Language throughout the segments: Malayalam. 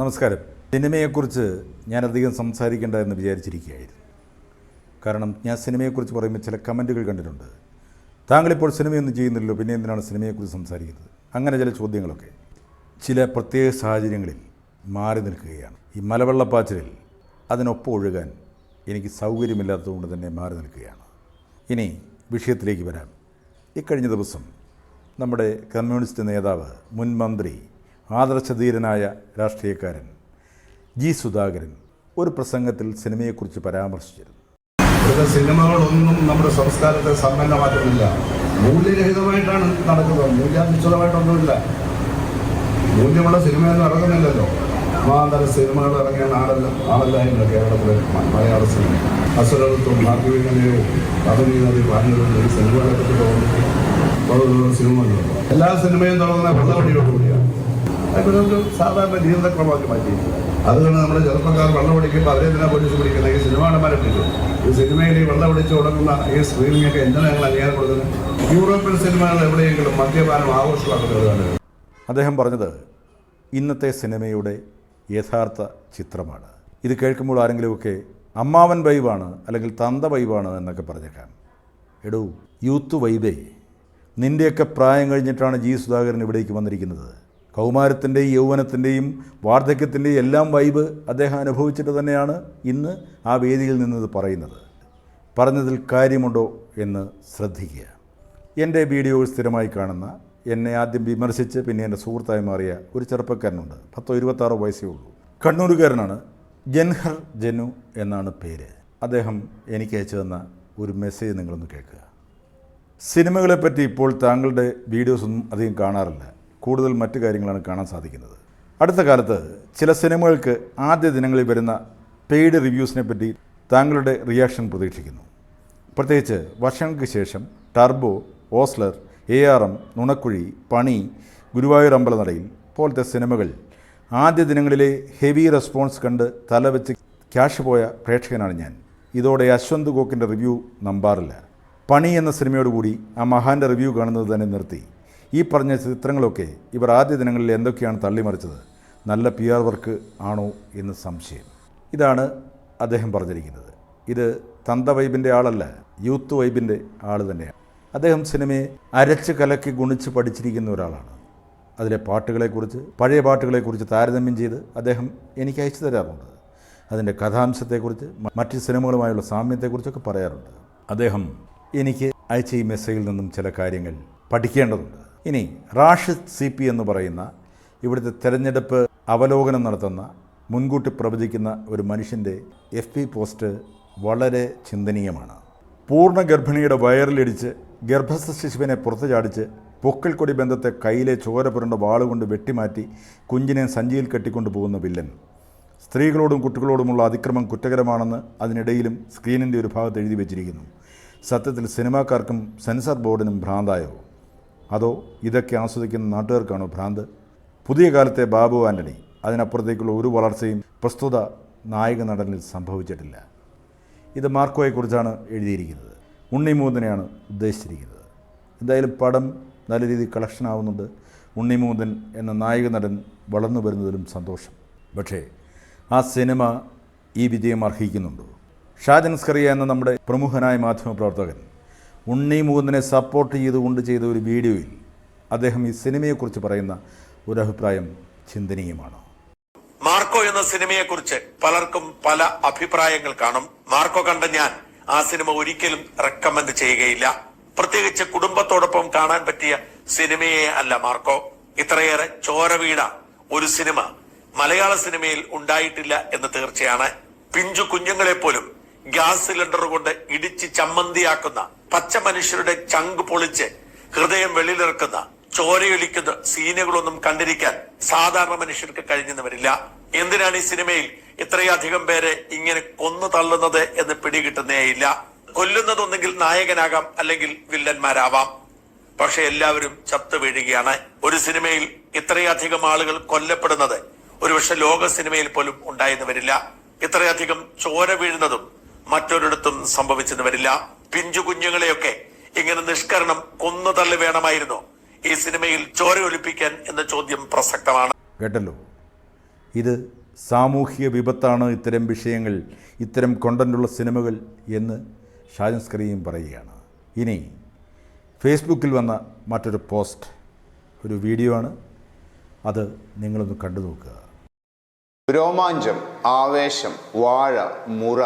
നമസ്കാരം. സിനിമയെക്കുറിച്ച് ഞാനധികം സംസാരിക്കേണ്ട എന്ന് വിചാരിച്ചിരിക്കുകയായിരുന്നു. കാരണം ഞാൻ സിനിമയെക്കുറിച്ച് പറയുമ്പോൾ ചില കമന്റുകൾ കണ്ടിട്ടുണ്ട്. താങ്കളിപ്പോൾ സിനിമയൊന്നും ചെയ്യുന്നില്ലല്ലോ പിന്നെ എന്തിനാണ് സിനിമയെക്കുറിച്ച് സംസാരിക്കുന്നത്? അങ്ങനെ ചില ചോദ്യങ്ങളൊക്കെ. ചില പ്രത്യേക സാഹചര്യങ്ങളിൽ മാറി നിൽക്കുകയാണ്. ഈ മലവെള്ളപ്പാച്ചിലിൽ അതിനൊപ്പം ഒഴുകാൻ എനിക്ക് സൗകര്യമില്ലാത്തതുകൊണ്ട് തന്നെ മാറി നിൽക്കുകയാണ്. ഇനി വിഷയത്തിലേക്ക് വരാം. ഇക്കഴിഞ്ഞ ദിവസം നമ്മുടെ കമ്മ്യൂണിസ്റ്റ് നേതാവ് മുൻ മന്ത്രി ആദർശധീരനായ രാഷ്ട്രീയക്കാരൻ ജി സുധാകരൻ ഒരു പ്രസംഗത്തിൽ സിനിമയെക്കുറിച്ച് പരാമർശിച്ചിരുന്നു. ഇവിടുത്തെ സിനിമകളൊന്നും നമ്മുടെ സംസ്കാരത്തെ സമ്പന്നമാക്കുന്നില്ല. മൂല്യരഹിതമായിട്ടാണ് നടക്കുന്നത്. മൂല്യാധിഷ്ഠിതമായിട്ടൊന്നുമില്ല. മൂല്യമുള്ള സിനിമയൊന്നും ഇറങ്ങുന്നില്ലല്ലോ. സമാന്തര സിനിമകൾ ഇറങ്ങിയ നാടല്ല ആണല്ലായില്ല കേരളത്തിലെ മലയാള സിനിമ. അസുരത്വം ഭാഗ്യവിനയോ അഭിനീതി പറഞ്ഞതും സിനിമകളെ പറ്റി തോന്നുന്നു സിനിമകളുണ്ട് എല്ലാ സിനിമയും തുടങ്ങുന്ന വെള്ളവടിയോട് കൂടിയാണ്. അതൊക്കെ നമുക്ക് സാധാരണ ജീവിതക്രമമാക്കി മാറ്റിയിരിക്കും അതുകൊണ്ട് നമ്മുടെ ചെറുപ്പക്കാർ വെള്ളം പിടിക്കുമ്പോൾ തന്നെ പോലീസ് പിടിക്കുന്നത് ഈ സിനിമാടന്മാരെ പിടിക്കും. ഈ സിനിമയിൽ ഈ വെള്ളം പിടിച്ച് തുടങ്ങുന്ന ഈ സ്ക്രീനിങ് ഒക്കെ എന്തിനാണ് ഞങ്ങൾ അംഗീകാരം കൊടുക്കുന്നത് യൂറോപ്യൻ സിനിമകൾ എവിടെയെങ്കിലും മദ്യപാനം ആഘോഷമാക്കുന്നത് അദ്ദേഹം പറഞ്ഞത് ഇന്നത്തെ സിനിമയുടെ യഥാർത്ഥ ചിത്രമാണ്. ഇത് കേൾക്കുമ്പോൾ ആരെങ്കിലുമൊക്കെ അമ്മാവൻ വൈബാണ് അല്ലെങ്കിൽ തന്ത വൈബാണ് എന്നൊക്കെ പറഞ്ഞേക്കാം. എടൂ യൂത്ത് വൈബേ. നിന്റെയൊക്കെ പ്രായം കഴിഞ്ഞിട്ടാണ് ജി സുധാകരൻ ഇവിടേക്ക് വന്നിരിക്കുന്നത്. കൗമാരത്തിന്റെയും യൗവനത്തിന്റെയും വാർദ്ധക്യത്തിന്റെയും എല്ലാം വൈബ് അദ്ദേഹം അനുഭവിച്ചിട്ട് തന്നെയാണ് ഇന്ന് ആ വേദിയിൽ നിന്നത് പറയുന്നത്. പറഞ്ഞതിൽ കാര്യമുണ്ടോ എന്ന് ശ്രദ്ധിക്കുക. എന്റെ വീഡിയോകൾ സ്ഥിരമായി കാണുന്ന എന്നെ ആദ്യം വിമർശിച്ച് പിന്നെ എന്റെ സുഹൃത്തായി മാറിയ ഒരു ചെറുപ്പക്കാരനുണ്ട്. പത്തോ ഇരുപത്താറോ വയസ്സേ ഉള്ളൂ. കണ്ണൂരുകാരനാണ് ജൻഹർ ജനു എന്നാണ് പേര്. അദ്ദേഹം എനിക്ക് അയച്ചു തന്ന ഒരു മെസ്സേജ് നിങ്ങളൊന്ന് കേൾക്കുക. സിനിമകളെപ്പറ്റി ഇപ്പോൾ താങ്കളുടെ വീഡിയോസൊന്നും അധികം കാണാറില്ല. കൂടുതൽ മറ്റു കാര്യങ്ങളാണ് കാണാൻ സാധിക്കുന്നത്. അടുത്ത കാലത്ത് ചില സിനിമകൾക്ക് ആദ്യ ദിനങ്ങളിൽ വരുന്ന പെയ്ഡ് റിവ്യൂസിനെ പറ്റി താങ്കളുടെ റിയാക്ഷൻ പ്രതീക്ഷിക്കുന്നു. പ്രത്യേകിച്ച് വർഷങ്ങൾക്ക് ശേഷം Turbo Ozler A R M Nunakkuzhi പണി ഗുരുവായൂർ അമ്പലനടയിൽ പോലത്തെ സിനിമകൾ ആദ്യ ദിനങ്ങളിലെ ഹെവി റെസ്പോൺസ് കണ്ട് തലവെച്ച് ക്യാഷ് പോയ പ്രേക്ഷകനാണ് ഞാൻ. ഇതോടെ അശ്വന്ത് ഗോക്കിന്റെ റിവ്യൂ നമ്പാറില്ല. പണി എന്ന സിനിമയോടുകൂടി ആ മഹാന്റെ റിവ്യൂ കാണുന്നത് തന്നെ നിർത്തി. ഈ പറഞ്ഞ ചിത്രങ്ങളൊക്കെ ഇവർ ആദ്യ ദിനങ്ങളിൽ എന്തൊക്കെയാണ് തള്ളിമറിച്ചത്? നല്ല പി ആർ വർക്ക് ആണോ എന്ന് സംശയം. ഇതാണ് അദ്ദേഹം പറഞ്ഞിരിക്കുന്നത്. ഇത് തന്ത വൈബിന്റെ ആളല്ല യൂത്ത് വൈബിന്റെ ആൾ തന്നെയാണ്. അദ്ദേഹം സിനിമയെ അരച്ച് കലക്കി ഗുണിച്ച് പഠിച്ചിരിക്കുന്ന ഒരാളാണ്. അതിലെ പാട്ടുകളെക്കുറിച്ച് പഴയ പാട്ടുകളെക്കുറിച്ച് താരതമ്യം ചെയ്ത് അദ്ദേഹം എനിക്ക് അയച്ചു തരാറുണ്ട്. അതിന്റെ കഥാംശത്തെക്കുറിച്ച് മറ്റ് സിനിമകളുമായുള്ള സാമ്യത്തെക്കുറിച്ചൊക്കെ പറയാറുണ്ട്. അദ്ദേഹം എനിക്ക് അയച്ച ഈ മെസ്സേജിൽ നിന്നും ചില കാര്യങ്ങൾ പഠിക്കേണ്ടതുണ്ട്. ഇനി റാഷിദ് സി പി എന്ന് പറയുന്ന ഇവിടുത്തെ തെരഞ്ഞെടുപ്പ് അവലോകനം നടത്തുന്ന മുൻകൂട്ടി പ്രവചിക്കുന്ന ഒരു മനുഷ്യന്റെ എഫ് പി പോസ്റ്റ് വളരെ ചിന്തനീയമാണ്. പൂർണ ഗർഭിണിയുടെ വയറിലിടിച്ച് ഗർഭസ്ഥ ശിശുവിനെ പുറത്തു ചാടിച്ച് പൊക്കൽ കൊടി ബന്ധത്തെ കയ്യിലെ ചോര പുരണ്ട വാളുകൊണ്ട് വെട്ടിമാറ്റി കുഞ്ഞിനെ സഞ്ചിയിൽ കെട്ടിക്കൊണ്ടു പോകുന്ന വില്ലൻ. സ്ത്രീകളോടും കുട്ടികളോടുമുള്ള അതിക്രമം കുറ്റകരമാണെന്ന് അതിനിടയിലും സ്ക്രീനിന്റെ ഒരു ഭാഗത്ത് എഴുതി വച്ചിരിക്കുന്നു. സത്യത്തിൽ സിനിമാക്കാർക്കും സെൻസർ ബോർഡിനും ഭ്രാന്തായോ? അതോ ഇതൊക്കെ ആസ്വദിക്കുന്ന നാട്ടുകാർക്കാണോ ഭ്രാന്ത്? പുതിയ കാലത്തെ ബാബു ആന്റണി അതിനപ്പുറത്തേക്കുള്ള ഒരു വളർച്ചയും പ്രസ്തുത നായക നടനിൽ സംഭവിച്ചിട്ടില്ല. ഇത് മാർക്കോയെക്കുറിച്ചാണ് എഴുതിയിരിക്കുന്നത്. ഉണ്ണിമൂതനെയാണ് ഉദ്ദേശിച്ചിരിക്കുന്നത്. എന്തായാലും പടം നല്ല രീതിയിൽ കളക്ഷൻ ആവുന്നുണ്ട്. ഉണ്ണിമൂതൻ എന്ന നായക നടൻ വളർന്നു വരുന്നതിലും സന്തോഷം. പക്ഷേ ആ സിനിമ ഈ വിജയം അർഹിക്കുന്നുണ്ടോ? ഷാജൻ സ്കറിയ എന്ന നമ്മുടെ പ്രമുഖനായ മാധ്യമപ്രവർത്തകൻ ഉണ്ണിമൂന്തനെ സപ്പോർട്ട് ചെയ്തുകൊണ്ട് ചെയ്ത ഒരു വീഡിയോയിൽ അദ്ദേഹം ഈ സിനിമയെക്കുറിച്ച് പറയുന്ന ഒരു അഭിപ്രായം ചിന്തനീയമാണ്. മാർക്കോ എന്ന സിനിമയെക്കുറിച്ച് പലർക്കും പല അഭിപ്രായങ്ങൾ കാണും. മാർക്കോ കണ്ട ഞാൻ ആ സിനിമ ഒരിക്കലും റെക്കമെൻഡ് ചെയ്യുകയില്ല. പ്രത്യേകിച്ച് കുടുംബത്തോടൊപ്പം കാണാൻ പറ്റിയ സിനിമയെ അല്ല മാർക്കോ. ഇത്രയേറെ ചോര വീണ ഒരു സിനിമ മലയാള സിനിമയിൽ ഉണ്ടായിട്ടില്ല എന്ന് തീർച്ചയാണ്. പിഞ്ചു കുഞ്ഞുങ്ങളെ പോലും ഗ്യാസ് സിലിണ്ടർ കൊണ്ട് ഇടിച്ച് ചമ്മന്തിയാക്കുന്ന പച്ച മനുഷ്യരുടെ ചങ്ക് പൊളിച്ച് ഹൃദയം വെളിയിലിറക്കുന്ന ചോരയൊലിക്കുന്ന സീനുകളൊന്നും കണ്ടിരിക്കാൻ സാധാരണ മനുഷ്യർക്ക് കഴിഞ്ഞെന്ന് വരില്ല. എന്തിനാണ് ഈ സിനിമയിൽ ഇത്രയധികം പേരെ ഇങ്ങനെ കൊന്നു തള്ളുന്നത് എന്ന് പിടികിട്ടുന്നേയില്ല കൊല്ലുന്നതൊന്നെങ്കിൽ നായകനാകാം അല്ലെങ്കിൽ വില്ലന്മാരാവാം. പക്ഷെ എല്ലാവരും ചത്തു വീഴുകയാണ്. ഒരു സിനിമയിൽ ഇത്രയധികം ആളുകൾ കൊല്ലപ്പെടുന്നത് ഒരുപക്ഷെ ലോക സിനിമയിൽ പോലും ഉണ്ടായെന്ന് വരില്ല. ഇത്രയധികം ചോര വീഴുന്നതും മറ്റൊരിടത്തും സംഭവിച്ചെന്ന് വരില്ല. പിഞ്ചു കുഞ്ഞുങ്ങളെയൊക്കെ ഇങ്ങനെ നിഷ്കരണം കൊന്നു തള്ളി വേണമായിരുന്നു. ഈ സിനിമയിൽ ചോര ഒലിപ്പിക്കാൻ എന്ന ചോദ്യം പ്രസക്തമാണ്. കേട്ടല്ലോ. ഇത് സാമൂഹിക വിപത്താണ് ഇത്തരം വിഷയങ്ങൾ ഇത്തരം കൊണ്ടന്റുള്ള സിനിമകൾ എന്ന് ഷാജൻ സ്കറിയും പറയുകയാണ്. ഇനി ഫേസ്ബുക്കിൽ വന്ന മറ്റൊരു പോസ്റ്റ് ഒരു വീഡിയോ ആണ്. അത് നിങ്ങളൊന്ന് കണ്ടു നോക്കുക. രോമാഞ്ചം ആവേശം വാഴ മുറ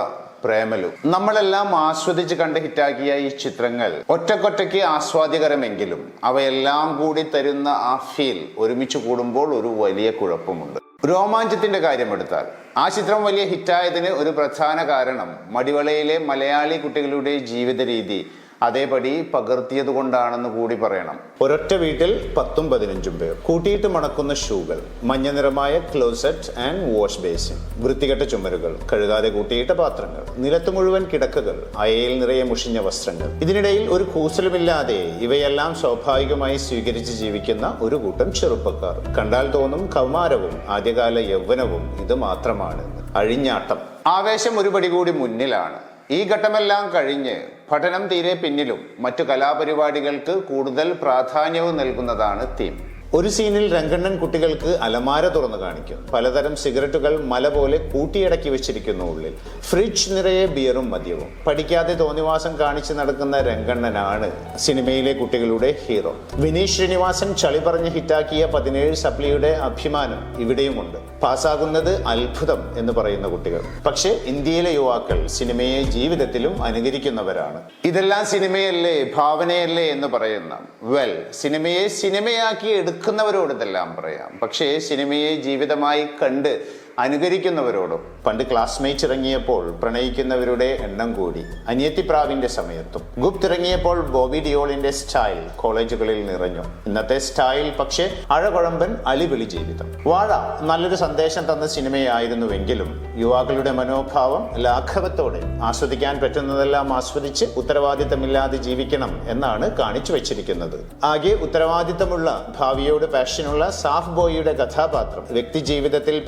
പ്രേമലു. നമ്മളെല്ലാം ആസ്വദിച്ച് കണ്ട് ഹിറ്റാക്കിയ ഈ ചിത്രങ്ങൾ ഒറ്റക്കൊറ്റയ്ക്ക് ആസ്വാദ്യകരമെങ്കിലും അവയെല്ലാം കൂടി തരുന്ന ആ ഫീൽ ഒരുമിച്ച് കൂടുമ്പോൾ ഒരു വലിയ കുഴപ്പമുണ്ട്. രോമാഞ്ചത്തിന്റെ കാര്യമെടുത്താൽ ആ ചിത്രം വലിയ ഹിറ്റായതിന് ഒരു പ്രധാന കാരണം മടിവളയിലെ മലയാളി കുട്ടികളുടെ ജീവിത രീതി അതേപടി പകർത്തിയത് കൊണ്ടാണെന്ന് കൂടി പറയണം. ഒരൊറ്റ വീട്ടിൽ പത്തും പതിനഞ്ചും പേർ. കൂട്ടിയിട്ട് മണക്കുന്ന ഷൂകൾ മഞ്ഞ നിറമായ ക്ലോസറ്റ് ആൻഡ് വാഷ് ബേസിൻ വൃത്തികെട്ട ചുമരുകൾ കഴുകാതെ കൂട്ടിയിട്ട പാത്രങ്ങൾ നിലത്ത് മുഴുവൻ കിടക്കകൾ അയയിൽ നിറയെ മുഷിഞ്ഞ വസ്ത്രങ്ങൾ. ഇതിനിടയിൽ ഒരു കൂസലുമില്ലാതെ ഇവയെല്ലാം സ്വാഭാവികമായി സ്വീകരിച്ച് ജീവിക്കുന്ന ഒരു കൂട്ടം ചെറുപ്പക്കാർ. കണ്ടാൽ തോന്നും കൗമാരവും ആദ്യകാല യൗവനവും ഇത് മാത്രമാണ് അഴിഞ്ഞാട്ടം. ആവേശം ഒരുപടി കൂടി മുന്നിലാണ്. ഈ ഘട്ടമെല്ലാം കഴിഞ്ഞ് പഠനം തീരെ പിന്നിലും മറ്റു കലാപരിപാടികൾക്ക് കൂടുതൽ പ്രാധാന്യവും നൽകുന്നതാണ് തീം ഒരു സീനിൽ രംഗണ്ണൻ കുട്ടികൾക്ക് അലമാര തുറന്നു കാണിക്കും. പലതരം സിഗരറ്റുകൾ മല പോലെ കൂട്ടിയടക്കി വെച്ചിരിക്കുന്നു ഉള്ളിൽ. ഫ്രിഡ്ജ് നിറയെ ബിയറും മദ്യവും. പഠിക്കാതെ തോന്നിവാസം കാണിച്ചു നടക്കുന്ന രംഗണ്ണനാണ് സിനിമയിലെ കുട്ടികളുടെ ഹീറോ. വിനീഷ് ശ്രീനിവാസൻ ചളി പറഞ്ഞ് ഹിറ്റാക്കിയ പതിനേഴ് സപ്ലിയുടെ അഭിമാനം ഇവിടെയുമുണ്ട്. പാസ്സാകുന്നത് അത്ഭുതം എന്ന് പറയുന്ന കുട്ടികൾ. പക്ഷേ ഇന്ത്യയിലെ യുവാക്കൾ സിനിമയെ ജീവിതത്തിലും അനുകരിക്കുന്നവരാണ്. ഇതെല്ലാം സിനിമയല്ലേ ഭാവനയല്ലേ എന്ന് പറയുന്ന വെൽ സിനിമയെ സിനിമയാക്കി എടുക്കുന്നവരോട് ഇതെല്ലാം പറയാം. പക്ഷേ സിനിമയെ ജീവിതമായി കണ്ട് അനുകരിക്കുന്നവരോടും പണ്ട് ക്ലാസ്മേറ്റ്സ് ഇറങ്ങിയപ്പോൾ പ്രണയിക്കുന്നവരുടെ എണ്ണം കൂടി. അനിയത്തി പ്രാവിന്റെ സമയത്തും. ഗുപ്ത് ഇറങ്ങിയപ്പോൾ ബോബി ഡിയോളിന്റെ സ്റ്റൈൽ കോളേജുകളിൽ നിറഞ്ഞു. ഇന്നത്തെ സ്റ്റൈൽ പക്ഷേ അഴകുഴമ്പൻ അലിവിളി ജീവിതം. വാഴ നല്ലൊരു സന്ദേശം തന്ന സിനിമയായിരുന്നുവെങ്കിലും യുവാക്കളുടെ മനോഭാവം ലാഘവത്തോടെ ആസ്വദിക്കാൻ പറ്റുന്നതെല്ലാം ആസ്വദിച്ച് ഉത്തരവാദിത്തമില്ലാതെ ജീവിക്കണം എന്നാണ് കാണിച്ചു വെച്ചിരിക്കുന്നത്. ആകെ ഉത്തരവാദിത്തമുള്ള ഭാവിയോട് പാഷനുള്ള സാഫ് ബോയിയുടെ കഥാപാത്രം വ്യക്തി ജീവിതത്തിൽ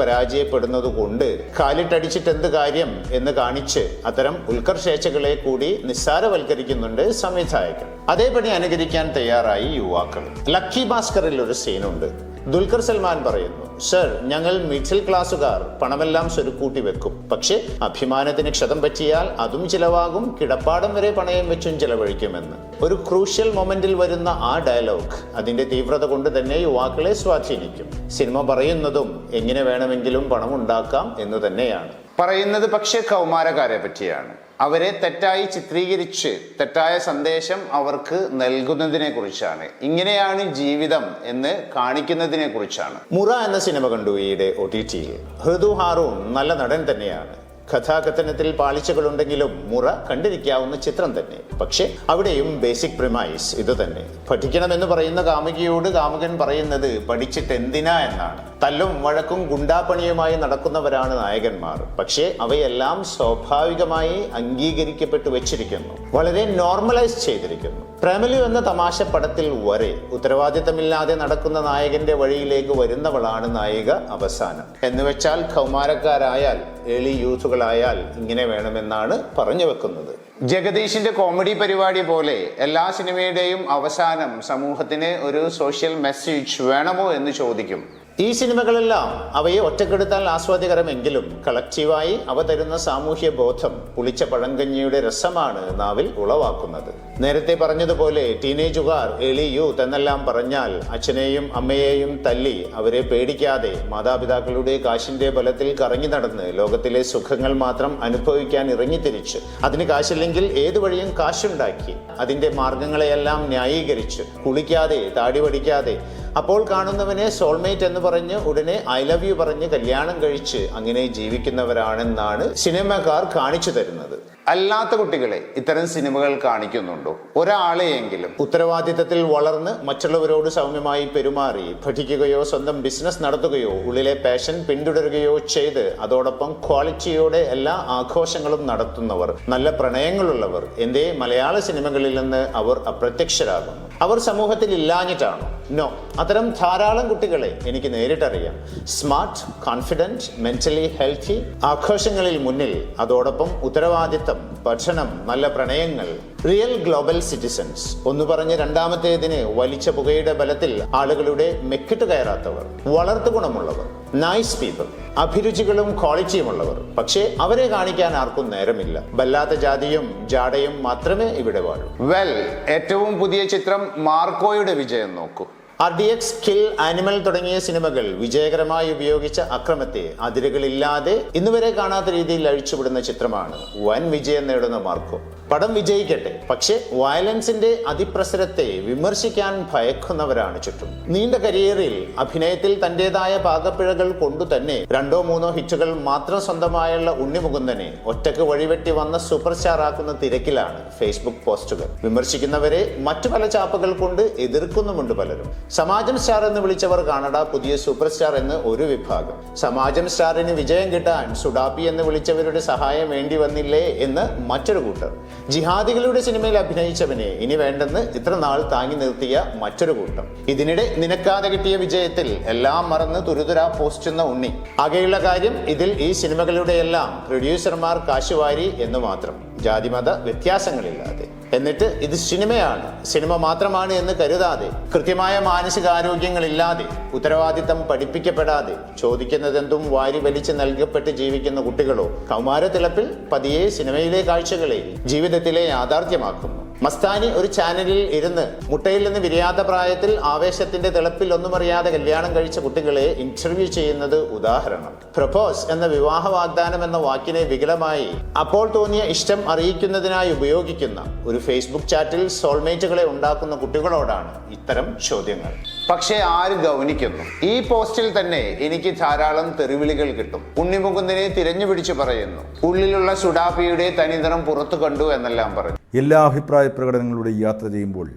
പരാജയപ്പെടുന്നത് കൊണ്ട് കാലിട്ടടിച്ചിട്ട് എന്ത് കാര്യം എന്ന് കാണിച്ച് അത്തരം ഉൽക്കർഷേച്ഛകളെ കൂടി നിസ്സാരവൽക്കരിക്കുന്നുണ്ട് സംവിധായകൻ. അതേപടി അനുകരിക്കാൻ തയ്യാറായി യുവാക്കൾ. ലക്കി ഭാസ്കറിൽ ഒരു സീനുണ്ട് ദുൽഖർ സൽമാൻ പറയുന്നു സർ ഞങ്ങൾ മിഡിൽ ക്ലാസ്സുകാർ പണമെല്ലാം സ്വരുക്കൂട്ടി വെക്കും. പക്ഷേ അഭിമാനത്തിന് ക്ഷതം പറ്റിയാൽ അതും ചിലവാകും കിടപ്പാടം വരെ പണയം വെച്ചും ചിലവഴിക്കുമെന്ന്. ഒരു ക്രൂഷ്യൽ മൊമെന്റിൽ വരുന്ന ആ ഡയലോഗ് അതിന്റെ തീവ്രത കൊണ്ട് തന്നെ യുവാക്കളെ സ്വാധീനിക്കും. സിനിമ പറയുന്നതും എങ്ങനെ വേണമെങ്കിലും പണം ഉണ്ടാക്കാം എന്ന് തന്നെയാണ്. പറയുന്നത് പക്ഷേ കൗമാരക്കാരെ പറ്റിയാണ്. അവരെ തെറ്റായി ചിത്രീകരിച്ച് തെറ്റായ സന്ദേശം അവർക്ക് നൽകുന്നതിനെ കുറിച്ചാണ് ഇങ്ങനെയാണ് ജീവിതം എന്ന് കാണിക്കുന്നതിനെ കുറിച്ചാണ് മുറ എന്ന സിനിമ കണ്ടു ഈയിടെ ഒ ടി ടിയിൽ. ഹൃദു ഹാറൂൺ നല്ല നടൻ തന്നെയാണ്. കഥാകഥനത്തിൽ പാളിച്ചകളുണ്ടെങ്കിലും മുറ കണ്ടിരിക്കാവുന്ന ചിത്രം തന്നെ. പക്ഷേ അവിടെയും ബേസിക് പ്രിമൈസ് ഇത് തന്നെ. പഠിക്കണമെന്ന് പറയുന്ന കാമുകിയോട് കാമുകൻ പറയുന്നത് പഠിച്ചിട്ട് എന്തിനാ എന്നാണ്. തല്ലും വഴക്കും ഗുണ്ടാപ്പണിയുമായി നടക്കുന്നവരാണ് നായകന്മാർ. പക്ഷേ അവയെല്ലാം സ്വാഭാവികമായി അംഗീകരിക്കപ്പെട്ടു വെച്ചിരിക്കുന്നു. വളരെ നോർമലൈസ് ചെയ്തിരിക്കുന്നു. പ്രേമലു എന്ന തമാശ പടത്തിൽ വരെ ഉത്തരവാദിത്തമില്ലാതെ നടക്കുന്ന നായകന്റെ വഴിയിലേക്ക് വരുന്നവളാണ് നായിക അവസാനം. എന്നുവെച്ചാൽ കൗമാരക്കാരായാൽ എളി യൂത്തുകളായാൽ ഇങ്ങനെ വേണമെന്നാണ് പറഞ്ഞു വെക്കുന്നത്. ജഗദീഷിന്റെ കോമഡി പരിപാടി പോലെ എല്ലാ സിനിമയുടെയും അവസാനം സമൂഹത്തിന് ഒരു സോഷ്യൽ മെസ്സേജ് വേണമോ എന്ന് ചോദിക്കും. ഈ സിനിമകളെല്ലാം അവയെ ഒറ്റക്കെടുത്താൽ ആസ്വാദ്യകരമെങ്കിലും കളക്റ്റീവായി അവ തരുന്ന സാമൂഹ്യ ബോധം പുളിച്ച പഴങ്കഞ്ഞിയുടെ രസമാണ് നാവിൽ ഉളവാക്കുന്നത്. നേരത്തെ പറഞ്ഞതുപോലെ ടീനേജുകാർ എളി യൂത്ത് എന്നെല്ലാം പറഞ്ഞാൽ അച്ഛനെയും അമ്മയെയും തല്ലി അവരെ പേടിക്കാതെ മാതാപിതാക്കളുടെ കാശിന്റെ ബലത്തിൽ കറങ്ങി നടന്ന് ലോകത്തിലെ സുഖങ്ങൾ മാത്രം അനുഭവിക്കാൻ ഇറങ്ങിത്തിരിച്ച് അതിന് കാശില്ലെങ്കിൽ ഏതു വഴിയും കാശുണ്ടാക്കി അതിന്റെ മാർഗങ്ങളെയെല്ലാം ന്യായീകരിച്ച് കുളിക്കാതെ താടി വടിക്കാതെ അപ്പോൾ കാണുന്നവനെ സോൾമേറ്റ് എന്ന് പറഞ്ഞ് ഉടനെ ഐ ലവ് യു പറഞ്ഞ് കല്യാണം കഴിച്ച് അങ്ങനെ ജീവിക്കുന്നവരാണെന്നാണ് സിനിമക്കാർ കാണിച്ചു തരുന്നത്. അല്ലാത്ത കുട്ടികളെ ഇത്തരം സിനിമകൾ കാണിക്കുന്നുണ്ടോ? ഒരാളെയെങ്കിലും. ഉത്തരവാദിത്തത്തിൽ വളർന്ന് മറ്റുള്ളവരോട് സൗമ്യമായി പെരുമാറി പഠിക്കുകയോ സ്വന്തം ബിസിനസ് നടത്തുകയോ ഉള്ളിലെ പാഷൻ പിന്തുടരുകയോ ചെയ്ത് അതോടൊപ്പം ക്വാളിറ്റിയോടെ എല്ലാ ആഘോഷങ്ങളും നടത്തുന്നവർ നല്ല പ്രണയങ്ങളുള്ളവർ എന്തേ മലയാള സിനിമകളിൽ നിന്ന് അവർ അപ്രത്യക്ഷരാകുന്നു. അവർ സമൂഹത്തിൽ ഇല്ലാഞ്ഞിട്ടാണോ? നോ അത്തരം ധാരാളം കുട്ടികളെ എനിക്ക് നേരിട്ടറിയാം. സ്മാർട്ട് കോൺഫിഡന്റ് മെന്റലി ഹെൽത്തി ആഘോഷങ്ങളിൽ മുന്നിൽ അതോടൊപ്പം ഉത്തരവാദിത്തം പഠനം നല്ല പ്രണയങ്ങൾ റിയൽ ഗ്ലോബൽ സിറ്റിസൺസ് ഒന്ന് പറഞ്ഞ് രണ്ടാമത്തേതിന് വലിച്ച പുകയുടെ ബലത്തിൽ ആളുകളുടെ മെക്കിട്ട് കയറാത്തവർ വളർത്തു ഗുണമുള്ളവർ നൈസ് പീപ്പിൾ അഭിരുചികളും ക്വാളിറ്റിയുമുള്ളവർ പക്ഷേ അവരെ കാണിക്കാൻ ആർക്കും നേരമില്ല. വല്ലാത്ത ജാതിയും ജാടയും മാത്രമേ ഇവിടെ വാഴൂ. വെൽ ഏറ്റവും പുതിയ ചിത്രം മാർക്കോയുടെ വിജയം നോക്കൂ. എക്സ് കിൽ ആനിമൽ തുടങ്ങിയ സിനിമകൾ വിജയകരമായി ഉപയോഗിച്ച അക്രമത്തെ അതിരുകളില്ലാതെ ഇന്നുവരെ കാണാത്ത രീതിയിൽ അഴിച്ചുവിടുന്ന ചിത്രമാണ് വൻ വിജയം നേടുന്ന മാർക്കോ. പടം വിജയിക്കട്ടെ പക്ഷേ വയലൻസിന്റെ അതിപ്രസരത്തെ വിമർശിക്കാൻ ഭയക്കുന്നവരാണ് ചുറ്റും. നീണ്ട കരിയറിൽ അഭിനയത്തിൽ തന്റേതായ പാകപ്പിഴകൾ കൊണ്ടു തന്നെ രണ്ടോ മൂന്നോ ഹിറ്റുകൾ മാത്രം സ്വന്തമായുള്ള ഉണ്ണിമുകുന്ദനെ ഒറ്റയ്ക്ക് വഴിവെട്ടി വന്ന സൂപ്പർ സ്റ്റാർ ആക്കുന്ന തിരക്കിലാണ് ഫേസ്ബുക്ക് പോസ്റ്റുകൾ. വിമർശിക്കുന്നവരെ മറ്റു പല ചാപ്പകൾ കൊണ്ട് എതിർക്കുന്നുമുണ്ട് പലരും. സമാജം സ്റ്റാർ എന്ന് വിളിച്ചവർ കാണട പുതിയ സൂപ്പർ സ്റ്റാർ എന്ന് ഒരു വിഭാഗം. സമാജം സ്റ്റാറിന് വിജയം കിട്ടാൻ സുഡാപ്പി എന്ന് വിളിച്ചവരുടെ സഹായം വേണ്ടി വന്നില്ലേ എന്ന് മറ്റൊരു കൂട്ടർ. ജിഹാദികളുടെ സിനിമയിൽ അഭിനയിച്ചവനെ ഇനി വേണ്ടെന്ന് ഇത്ര നാൾ താങ്ങി നിർത്തിയ മറ്റൊരു കൂട്ടം ഇതിനിടെ നിനക്കാതെ കിട്ടിയ വിജയത്തിൽ എല്ലാം മറന്ന് തുരുതുരാ പോസ്റ്റുന്ന ഉണ്ണി. ആകെയുള്ള കാര്യം ഇതിൽ ഈ സിനിമകളുടെ എല്ലാം പ്രൊഡ്യൂസർമാർ കാശുവാരി എന്ന് മാത്രം. ജാതിമത വ്യത്യാസങ്ങളില്ലാതെ. എന്നിട്ട് ഇത് സിനിമയാണ്. സിനിമ മാത്രമാണ് എന്ന് കരുതാതെ കൃത്യമായ മാനസികാരോഗ്യങ്ങളില്ലാതെ ഉത്തരവാദിത്തം പഠിപ്പിക്കപ്പെടാതെ ചോദിക്കുന്നതെന്തും വാരി വലിച്ച് നൽകപ്പെട്ട് ജീവിക്കുന്ന കുട്ടികളോ കൗമാരത്തിളപ്പിൽ പതിയെ സിനിമയിലെ കാഴ്ചകളെ ജീവിതത്തിലെ യാഥാർത്ഥ്യമാക്കുന്നു മസ്താനി ഒരു ചാനലിൽ ഇരുന്ന് മുട്ടയിൽ നിന്ന് വിരിയാത്ത പ്രായത്തിൽ ആവേശത്തിന്റെ തിളപ്പിൽ ഒന്നും അറിയാതെ കല്യാണം കഴിച്ച കുട്ടികളെ ഇന്റർവ്യൂ ചെയ്യുന്നത് ഉദാഹരണം. പ്രപ്പോസ് എന്ന വിവാഹ വാഗ്ദാനം എന്ന വാക്കിനെ വികലമായി അപ്പോൾ തോന്നിയ ഇഷ്ടം അറിയിക്കുന്നതിനായി ഉപയോഗിക്കുന്ന ഒരു ഫേസ്ബുക്ക് ചാറ്റിൽ സോൾമേറ്റുകളെ ഉണ്ടാക്കുന്ന കുട്ടികളോടാണ് ഇത്തരം ചോദ്യങ്ങൾ. പക്ഷേ ആര് ഗൗനിക്കുന്നു? ഈ പോസ്റ്റിൽ തന്നെ എനിക്ക് ധാരാളം തെറിവിളികൾ കിട്ടും. ഉണ്ണിമുകുന്ദനെ തിരഞ്ഞു പിടിച്ചു പറയുന്നു. ഉള്ളിലുള്ള സുഡാപ്പിയുടെ തനിതരം പുറത്തു കണ്ടു എന്നെല്ലാം പറഞ്ഞു. എല്ലാ അഭിപ്രായ പ്രകടനങ്ങളുടെ യാത്ര ചെയ്യുമ്പോൾ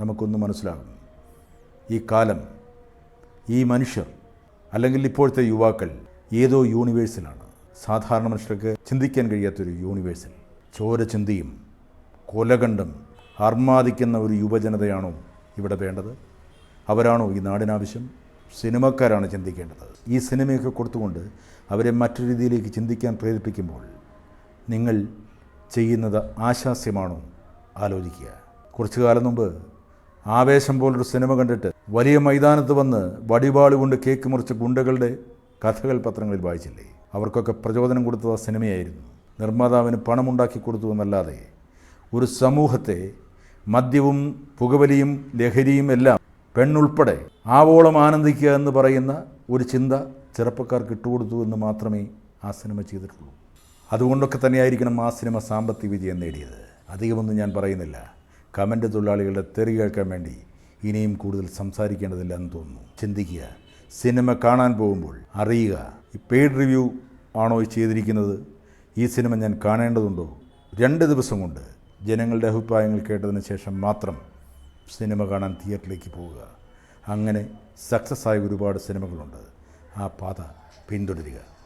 നമുക്കൊന്ന് മനസ്സിലാകും. ഈ കാലം ഈ മനുഷ്യർ അല്ലെങ്കിൽ ഇപ്പോഴത്തെ യുവാക്കൾ ഏതോ യൂണിവേഴ്സിലാണ്. സാധാരണ മനുഷ്യർക്ക് ചിന്തിക്കാൻ കഴിയാത്തൊരു യൂണിവേഴ്സിൽ. ചോര ചിന്തിയും കൊലകണ്ടും അർമാദിക്കുന്ന ഒരു യുവജനതയാണോ ഇവിടെ വേണ്ടത്? അവരാണോ ഈ നാടിനാവശ്യം? സിനിമക്കാരാണ് ചിന്തിക്കേണ്ടത്. ഈ സിനിമയൊക്കെ കൊടുത്തുകൊണ്ട് അവരെ മറ്റൊരു രീതിയിലേക്ക് ചിന്തിക്കാൻ പ്രേരിപ്പിക്കുമ്പോൾ നിങ്ങൾ ചെയ്യുന്നത് ആശാസ്യമാണോ ആലോചിക്കുക. കുറച്ചു കാലം മുമ്പ് ആവേശം പോലൊരു സിനിമ കണ്ടിട്ട് വലിയ മൈതാനത്ത് വന്ന് വടിവാൾ കൊണ്ട് കേക്ക് മുറിച്ച ഗുണ്ടകളുടെ കഥകൾ പത്രങ്ങളിൽ വായിച്ചില്ലേ? അവർക്കൊക്കെ പ്രചോദനം കൊടുത്തത് ആ സിനിമയായിരുന്നു. നിർമ്മാതാവിന് പണമുണ്ടാക്കി കൊടുത്തു എന്നല്ലാതെ ഒരു സമൂഹത്തെ മദ്യവും പുകവലിയും ലഹരിയും എല്ലാം പെണ്ണുൾപ്പെടെ ആവോളം ആനന്ദിക്കുക എന്ന് പറയുന്ന ഒരു ചിന്ത ചെറുപ്പക്കാർക്ക് ഇട്ടുകൊടുത്തു എന്ന് മാത്രമേ ആ സിനിമ ചെയ്തിട്ടുള്ളൂ. അതുകൊണ്ടൊക്കെ തന്നെയായിരിക്കണം ആ സിനിമ സാമ്പത്തിക വിജയം നേടിയത്. അധികമൊന്നും ഞാൻ പറയുന്നില്ല. കമന്റ് തൊഴിലാളികളുടെ തെറി കേൾക്കാൻ വേണ്ടി ഇനിയും കൂടുതൽ സംസാരിക്കേണ്ടതില്ല എന്ന് തോന്നുന്നു. ചിന്തിക്കുക. സിനിമ കാണാൻ പോകുമ്പോൾ അറിയുക. ഈ പെയ്ഡ് റിവ്യൂ ആണോ ചെയ്തിരിക്കുന്നത്? ഈ സിനിമ ഞാൻ കാണേണ്ടതുണ്ടോ? രണ്ട് ദിവസം കൊണ്ട് ജനങ്ങളുടെ അഭിപ്രായങ്ങൾ കേട്ടതിന് ശേഷം മാത്രം സിനിമ കാണാൻ തിയേറ്ററിലേക്ക് പോവുക. അങ്ങനെ സക്സസ് ആയ ഒരുപാട് സിനിമകളുണ്ട്. ആ പാത പിന്തുടരുക.